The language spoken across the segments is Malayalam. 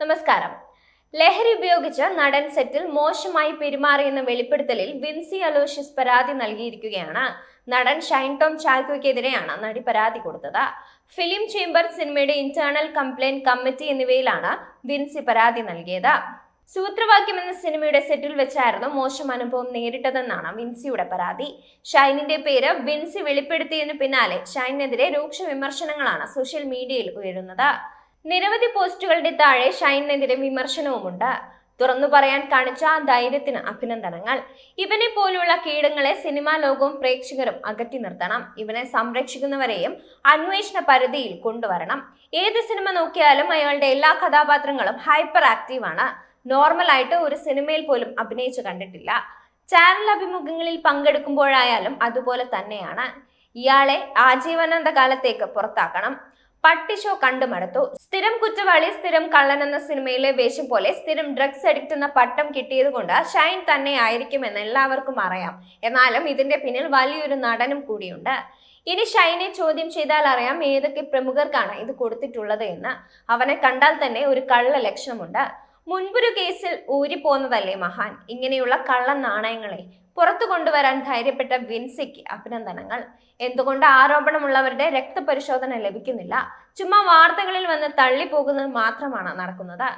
നമസ്കാരം. ലഹരി ഉപയോഗിച്ച് നടൻ സെറ്റിൽ മോശമായി പെരുമാറിയെന്ന വെളിപ്പെടുത്തലിൽ വിൻസി അലോഷ്യസ് പരാതി നൽകിയിരിക്കുകയാണ്. നടൻ ഷൈൻ ടോം ചാക്കോയ്ക്കെതിരെയാണ് നടി പരാതി കൊടുത്തത്. ഫിലിം ചേംബർ സിനിമയുടെ ഇന്റേണൽ കംപ്ലൈന്റ് കമ്മിറ്റി എന്നിവയിലാണ് വിൻസി പരാതി നൽകിയത്. സൂത്രവാക്യം എന്ന സിനിമയുടെ സെറ്റിൽ വെച്ചായിരുന്നു മോശം അനുഭവം നേരിട്ടതെന്നാണ് വിൻസിയുടെ പരാതി. ഷൈനിന്റെ പേര് വിൻസി വെളിപ്പെടുത്തിയതിനു പിന്നാലെ ഷൈനെതിരെ രൂക്ഷ വിമർശനങ്ങളാണ് സോഷ്യൽ മീഡിയയിൽ ഉയരുന്നത്. നിരവധി പോസ്റ്റുകളുടെ താഴെ ഷൈനെതിരെ വിമർശനവുമുണ്ട്. തുറന്നു പറയാൻ കാണിച്ച ആ ധൈര്യത്തിന് അഭിനന്ദനങ്ങൾ. ഇവനെ പോലുള്ള കീടങ്ങളെ സിനിമാ ലോകവും പ്രേക്ഷകരും അകറ്റി നിർത്തണം. ഇവനെ സംരക്ഷിക്കുന്നവരെയും അന്വേഷണ പരിധിയിൽ കൊണ്ടുവരണം. ഏത് സിനിമ നോക്കിയാലും അയാളുടെ എല്ലാ കഥാപാത്രങ്ങളും ഹൈപ്പർ ആക്റ്റീവാണ് നോർമലായിട്ട് ഒരു സിനിമയിൽ പോലും അഭിനയിച്ചു കണ്ടിട്ടില്ല. ചാനൽ അഭിമുഖങ്ങളിൽ പങ്കെടുക്കുമ്പോഴായാലും അതുപോലെ തന്നെയാണ്. ഇയാളെ ആജീവനാന്ത കാലത്തേക്ക് പുറത്താക്കണം. പട്ടി ഷോ കണ്ടു മടുത്തു സ്ഥിരം കുറ്റവാളി സ്ഥിരം കള്ളൻ എന്ന സിനിമയിലെ വേഷം പോലെ സ്ഥിരം ഡ്രഗ്സ് അഡിക്റ്റ് എന്ന പട്ടം കിട്ടിയത് കൊണ്ട് ഷൈൻ തന്നെ ആയിരിക്കുമെന്ന് എല്ലാവർക്കും അറിയാം. എന്നാലും ഇതിന്റെ പിന്നിൽ വലിയൊരു നടനും കൂടിയുണ്ട്. ഇനി ഷൈനെ ചോദ്യം ചെയ്താൽ അറിയാം ഏതൊക്കെ പ്രമുഖർക്കാണ് ഇത് കൊടുത്തിട്ടുള്ളത് എന്ന്. അവനെ കണ്ടാൽ തന്നെ ഒരു കള്ള ലക്ഷണമുണ്ട്. മുൻപൊരു കേസിൽ ഊരിപ്പോന്നതല്ലേ മഹാൻ? ഇങ്ങനെയുള്ള കള്ള നാണയങ്ങളെ പുറത്തു കൊണ്ടുവരാൻ ധൈര്യപ്പെട്ട വിൻസിക്ക് അഭിനന്ദനങ്ങൾ. എന്തുകൊണ്ട് ആരോപണമുള്ളവരുടെ രക്തപരിശോധന ലഭിക്കുന്നില്ല? ചുമ്മാ വാർത്തകളിൽ വന്ന് തള്ളിപ്പോകുന്നത് മാത്രമാണ് നടക്കുന്നത്.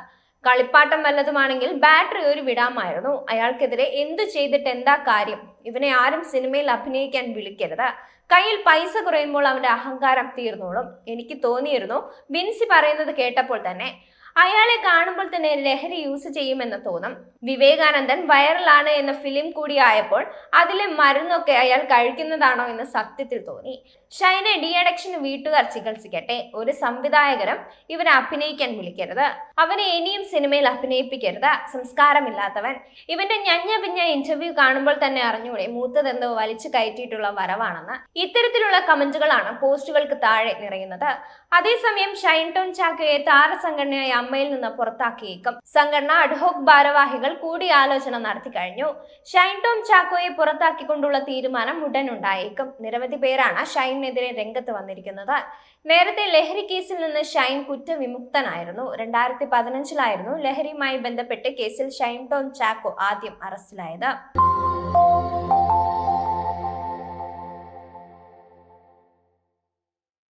കളിപ്പാട്ടം വല്ലതുമാണെങ്കിൽ ബാറ്ററി ഒരു വിടാമായിരുന്നു. അയാൾക്കെതിരെ എന്തു ചെയ്തിട്ട് എന്താ കാര്യം? ഇവനെ ആരും സിനിമയിൽ അഭിനയിക്കാൻ വിളിക്കരുത്. കയ്യിൽ പൈസ കുറയുമ്പോൾ അവന്റെ അഹങ്കാരം തീർന്നോളും. എനിക്ക് തോന്നിയിരുന്നു വിൻസി പറയുന്നത് കേട്ടപ്പോൾ തന്നെ. അയാളെ കാണുമ്പോൾ തന്നെ ലഹരി യൂസ് ചെയ്യുമെന്ന് തോന്നും. വിവേകാനന്ദൻ വൈറലാണ് എന്ന ഫിലിം കൂടി ആയപ്പോൾ അതിലെ മരുന്നൊക്കെ അയാൾ കഴിക്കുന്നതാണോ എന്ന് സത്യത്തിൽ തോന്നി. ഷൈനെ ഡി അഡക്ഷന് വീട്ടുകാർ ചികിത്സിക്കട്ടെ. ഒരു സംവിധായകരും ഇവനെ അഭിനയിക്കാൻ വിളിക്കരുത്. അവനെ ഇനിയും സിനിമയിൽ അഭിനയിപ്പിക്കരുത്. സംസ്കാരമില്ലാത്തവൻ. ഇവന്റെ ഞഞ്ഞ പിഞ്ഞ ഇന്റർവ്യൂ കാണുമ്പോൾ തന്നെ അറിഞ്ഞൂടെ മൂത്തതെന്തോ വലിച്ചു കയറ്റിയിട്ടുള്ള വരവാണെന്ന്. ഇത്തരത്തിലുള്ള കമന്റുകളാണ് പോസ്റ്റുകൾക്ക് താഴെ നിറയുന്നത്. അതേസമയം ഷൈൻ ടോൺ ചാക്കയെ താരസംഘടനയായ അമ്മയിൽ നിന്ന് പുറത്താക്കിയേക്കും. സംഘടന അഡ്ഹോക് ഭാരവാഹികൾ കൂടിയാലോചന നടത്തി കഴിഞ്ഞു. ഷൈൻ ടോം ചാക്കോയെ പുറത്താക്കിക്കൊണ്ടുള്ള തീരുമാനം ഉടൻ ഉണ്ടായേക്കും നിരവധി പേരാണ് ഷൈനെതിരെ രംഗത്ത് വന്നിരിക്കുന്നത്. നേരത്തെ ലഹരി കേസിൽ നിന്ന് ഷൈൻ കുറ്റവിമുക്തനായിരുന്നു. രണ്ടായിരത്തി പതിനഞ്ചിലായിരുന്നു ലഹരിയുമായി ബന്ധപ്പെട്ട് കേസിൽ ഷൈൻ ടോം ചാക്കോ ആദ്യം അറസ്റ്റിലായത്.